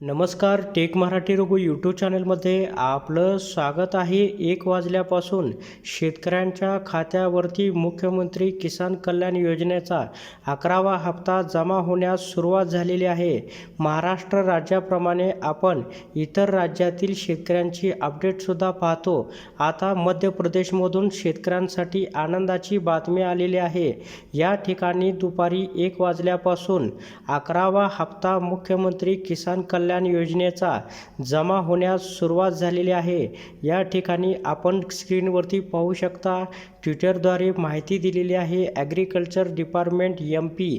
नमस्कार take Marathi Raghu YouTube चॅनलमध्ये आपलं स्वागत आहे. एक वाजल्यापासून शेतकऱ्यांच्या खात्यावरती मुख्यमंत्री किसान कल्याण योजनेचा अकरावा हप्ता जमा होण्यास सुरुवात झालेली आहे. महाराष्ट्र राज्याप्रमाणे आपण इतर राज्यातील शेतकऱ्यांची अपडेटसुद्धा पाहतो. आता मध्य प्रदेशमधून शेतकऱ्यांसाठी आनंदाची बातमी आलेली आहे. या ठिकाणी दुपारी एक वाजल्यापासून अकरावा हप्ता मुख्यमंत्री किसान कल्याण योजनेचा जमा होण्यास सुरुवात झालेली आहे. या ठिकाणी आपण स्क्रीनवरती पाहू शकता ट्विटरद्वारे माहिती दिलेली आहे ॲग्रिकल्चर डिपार्टमेंट एम पी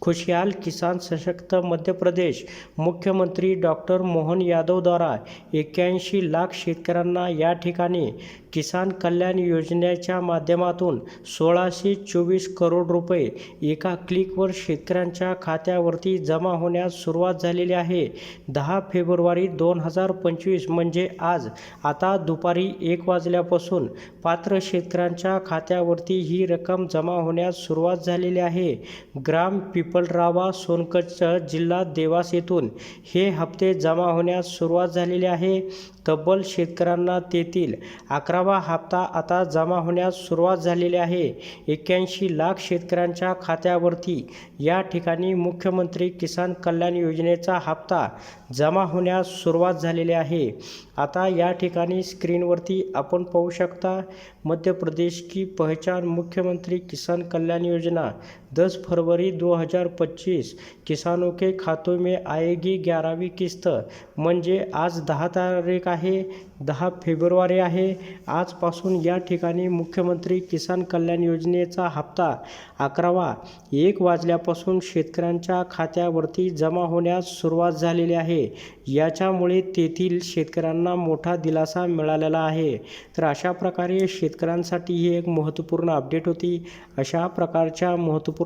खुशहाल किसान सशक्त मध्य प्रदेश मुख्यमंत्री डॉक्टर मोहन यादवद्वारा एक्क्याऐंशी लाख शेतकऱ्यांना या ठिकाणी किसान कल्याण योजनेच्या माध्यमातून सोळाशे चोवीस करोड रुपये एका क्लिकवर शेतकऱ्यांच्या खात्यावरती जमा होण्यास सुरुवात झालेली आहे. दहा फेब्रुवारी दोन हजार पंचवीस म्हणजे आज. आता दुपारी एक वाजल्यापासून पात्र शेतकऱ्यांच्या खात्यावरती ही रक्कम जमा होण्यास सुरुवात झालेली आहे. ग्राम पिपलरावा सोनकच्छ जिल्हा देवास येथून हे हप्ते जमा होण्यास सुरुवात झालेली आहे. तब्बल शेतकऱ्यांना तेथील अकरावा हप्ता आता जमा होण्यास सुरुवात झालेली आहे. एक्क्याऐंशी लाख शेतकऱ्यांच्या खात्यावरती या ठिकाणी मुख्यमंत्री किसान कल्याण योजनेचा हप्ता जमा होण्यास सुरुवात झालेली आहे. आता या ठिकाणी स्क्रीनवरती आपण पाहू शकता मध्य प्रदेश की पहचान मुख्यमंत्री किसान कल्याण योजना दस फरवरी 2025 किसानों के खातों में आएगी ग्यारहवीं किस्त। म्हणजे आज दहा तारीख आहे दहा फेब्रुवारी आहे। आजपासून या ठिकाणी मुख्यमंत्री किसान कल्याण योजनेचा हप्ता अकरावा एक वाजल्यापासून शेतकऱ्यांच्या खात्यावरती जमा होण्यास सुरुवात झालेली आहे। याच्यामुळे तेथील शेतकऱ्यांना मोठा दिलासा मिळालेला आहे। तर अशा प्रकारे शेतकऱ्यांसाठी ही एक महत्त्वपूर्ण अपडेट होती। अशा प्रकारच्या महत्त्वपूर्ण